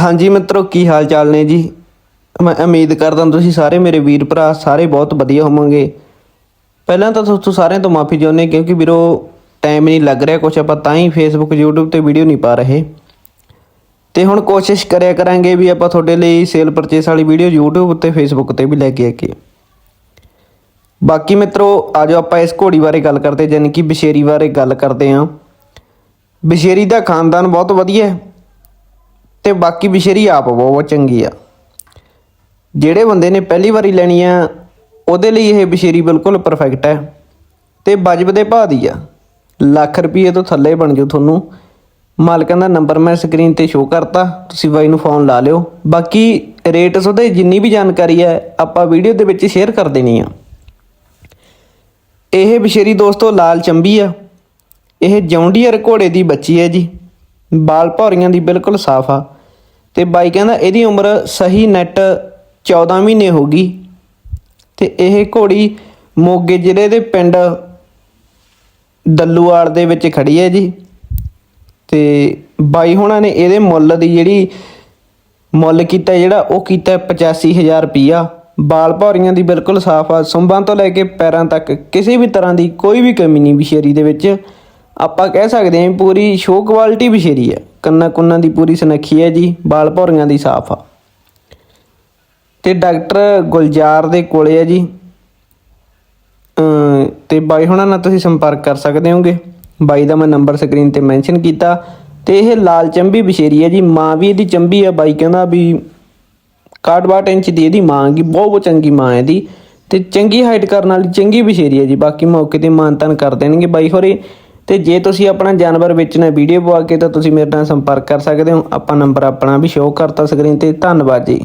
ਹਾਂਜੀ ਮਿੱਤਰੋ, ਕੀ ਹਾਲ ਚਾਲ ਨੇ ਜੀ? ਮੈਂ ਉਮੀਦ ਕਰਦਾ ਤੁਸੀਂ ਸਾਰੇ ਮੇਰੇ ਵੀਰ ਭਰਾ ਸਾਰੇ ਬਹੁਤ ਵਧੀਆ ਹੋਵੋਗੇ। ਪਹਿਲਾਂ ਤਾਂ ਤੁਹਾਨੂੰ ਸਾਰਿਆਂ ਤੋਂ ਮਾਫੀ ਚਾਹੁੰਦੇ ਕਿਉਂਕਿ ਵੀਰੋ ਟਾਈਮ ਨਹੀਂ ਲੱਗ ਰਿਹਾ ਕੁਛ, ਆਪਾਂ ਤਾਂ ਹੀ ਫੇਸਬੁੱਕ YouTube ਤੇ ਵੀਡੀਓ ਨਹੀਂ ਪਾ ਰਹੇ। ਤੇ ਹੁਣ ਕੋਸ਼ਿਸ਼ ਕਰਿਆ ਕਰਾਂਗੇ ਵੀ ਆਪਾਂ ਤੁਹਾਡੇ ਲਈ ਸੇਲ ਪਰਚੇਸ ਵਾਲੀ ਵੀਡੀਓ YouTube ਤੇ Facebook ਤੇ ਵੀ ਲੈ ਕੇ ਆਈਏ। ਬਾਕੀ ਮਿੱਤਰੋ, ਆਜੋ ਆਪਾਂ ਇਸ ਘੋੜੀ ਬਾਰੇ ਗੱਲ ਕਰਦੇ ਜਾਨੀ ਕਿ ਬਸ਼ੇਰੀ ਬਾਰੇ ਗੱਲ ਕਰਦੇ ਹਾਂ। ਬਸ਼ੇਰੀ ਦਾ ਖਾਨਦਾਨ ਬਹੁਤ ਵਧੀਆ ਹੈ। ਤੇ ਬਾਕੀ ਬਸ਼ੇਰੀ ਆਪ ਬਹੁਤ ਚੰਗੀ ਆ। ਜਿਹੜੇ ਬੰਦੇ ਨੇ ਪਹਿਲੀ ਵਾਰੀ ਲੈਣੀ ਆ, ਉਹਦੇ ਲਈ ਇਹ ਬਸ਼ੇਰੀ ਬਿਲਕੁਲ ਪਰਫੈਕਟ ਹੈ ਤੇ ਵਜਬ ਦੇ ਭਾਅ ਦੀ ਆ। ਲੱਖ ਰੁਪਏ ਤੋਂ ਥੱਲੇ ਬਣ ਜੂ ਤੁਹਾਨੂੰ। ਮਾਲਕਾਂ ਦਾ ਨੰਬਰ ਮੈਂ ਸਕਰੀਨ ਤੇ ਸ਼ੋਅ ਕਰਤਾ। ਤੁਸੀਂ ਬਾਈ ਨੂੰ ਫੋਨ ਲਾ ਲਿਓ। ਬਾਕੀ ਰੇਟਸ ਉਹਦੇ ਜਿੰਨੀ ਵੀ ਜਾਣਕਾਰੀ ਹੈ ਆਪਾਂ ਵੀਡੀਓ ਦੇ ਵਿੱਚ ਸ਼ੇਅਰ ਕਰ ਦੇਣੀ ਆ। ਇਹ ਬਸ਼ੇਰੀ ਦੋਸਤੋ ਲਾਲ ਚੰਬੀ ਆ। ਇਹ ਜੌਂਡੀਅਰ ਘੋੜੇ ਦੀ ਬੱਚੀ ਹੈ ਜੀ। ਬਾਲ ਭੌਰੀਆਂ ਦੀ ਬਿਲਕੁਲ ਸਾਫ਼ ਆ। ਤੇ ਬਾਈ ਕਹਿੰਦਾ ਇਹਦੀ ਉਮਰ ਸਹੀ ਨੈਟ 14 ਮਹੀਨੇ ਹੋ ਗਈ। ਤੇ ਇਹ ਘੋੜੀ ਮੋਗੇ ਜ਼ਿਲ੍ਹੇ ਦੇ ਪਿੰਡ ਦੱਲੂਵਾਲ ਦੇ ਵਿੱਚ ਖੜੀ ਹੈ ਜੀ। ਤੇ ਬਾਈ ਹੁਣਾਂ ਨੇ ਇਹਦੇ ਮੁੱਲ ਦੀ ਜਿਹੜੀ ਮੁੱਲ ਕੀਤਾ ਜਿਹੜਾ ਉਹ ਕੀਤਾ 85000 ਰੁਪਿਆ ਬਾਲ ਭੌਰੀਆਂ ਦੀ ਬਿਲਕੁਲ ਸਾਫ਼ ਆ। ਸੁੰਬਾਂ ਤੋਂ ਲੈ ਕੇ ਪੈਰਾਂ ਤੱਕ ਕਿਸੇ ਵੀ ਤਰ੍ਹਾਂ ਦੀ ਕੋਈ ਵੀ ਕਮੀ ਨਹੀਂ ਵਿਸ਼ੇਰੀ ਦੇ ਵਿੱਚ। ਆਪਾਂ ਕਹਿ ਸਕਦੇ ਹਾਂ ਪੂਰੀ ਸ਼ੋਅ ਕੁਆਲਿਟੀ ਵਿਸ਼ੇਰੀ ਹੈ। ਕੰਨਾਂ ਕੁੰਨਾਂ ਦੀ ਪੂਰੀ ਸੁਨੱਖੀ ਹੈ ਜੀ ਬਾਲ ਭੌਰੀਆਂ ਦੀ ਸਾਫ਼ ਆ। ਤੇ ਡਾਕਟਰ ਗੁਲਜ਼ਾਰ ਦੇ ਕੋਲੇ ਹੈ ਜੀ। ਅਮ ਤੇ ਬਾਈ ਹੁਣਾਂ ਨਾਲ ਤੁਸੀਂ ਸੰਪਰਕ ਕਰ ਸਕਦੇ ਹੋਗੇ। ਬਾਈ ਦਾ ਮੈਂ ਨੰਬਰ ਸਕਰੀਨ ਤੇ ਮੈਂਸ਼ਨ ਕੀਤਾ। ਤੇ ਇਹ ਲਾਲ ਚੰਬੀ ਬਸ਼ੇਰੀ ਹੈ ਜੀ। ਮਾਂ ਵੀ ਇਹਦੀ ਚੰਬੀ ਆ। ਬਾਈ ਕਹਿੰਦਾ ਵੀ 61 ਇੰਚ ਦੀ ਇਹਦੀ ਮਾਂ ਹੈਗੀ, ਬਹੁਤ ਬਹੁਤ ਚੰਗੀ ਮਾਂ ਹੈ ਇਹਦੀ। ਤੇ ਚੰਗੀ ਹਾਈਟ ਕਰਨ ਵਾਲੀ ਚੰਗੀ ਬਸ਼ੇਰੀ ਹੈ ਜੀ। ਬਾਕੀ ਮੌਕੇ ਤੇ ਮਾਨਤਨ ਕਰ ਦੇਣਗੇ ਬਾਈ ਹੋਰੇ। ਤੇ ਜੇ ਤੁਸੀਂ ਆਪਣਾ ਜਾਨਵਰ ਵੇਚਣਾ ਵੀਡੀਓ ਪਵਾ ਕੇ ਤਾਂ ਤੁਸੀਂ ਮੇਰੇ ਨਾਲ ਸੰਪਰਕ ਕਰ ਸਕਦੇ ਹੋ। ਆਪਾਂ ਨੰਬਰ ਆਪਣਾ ਵੀ ਸ਼ੋਅ ਕਰਤਾ ਸਕਰੀਨ ਤੇ। ਧੰਨਵਾਦ ਜੀ।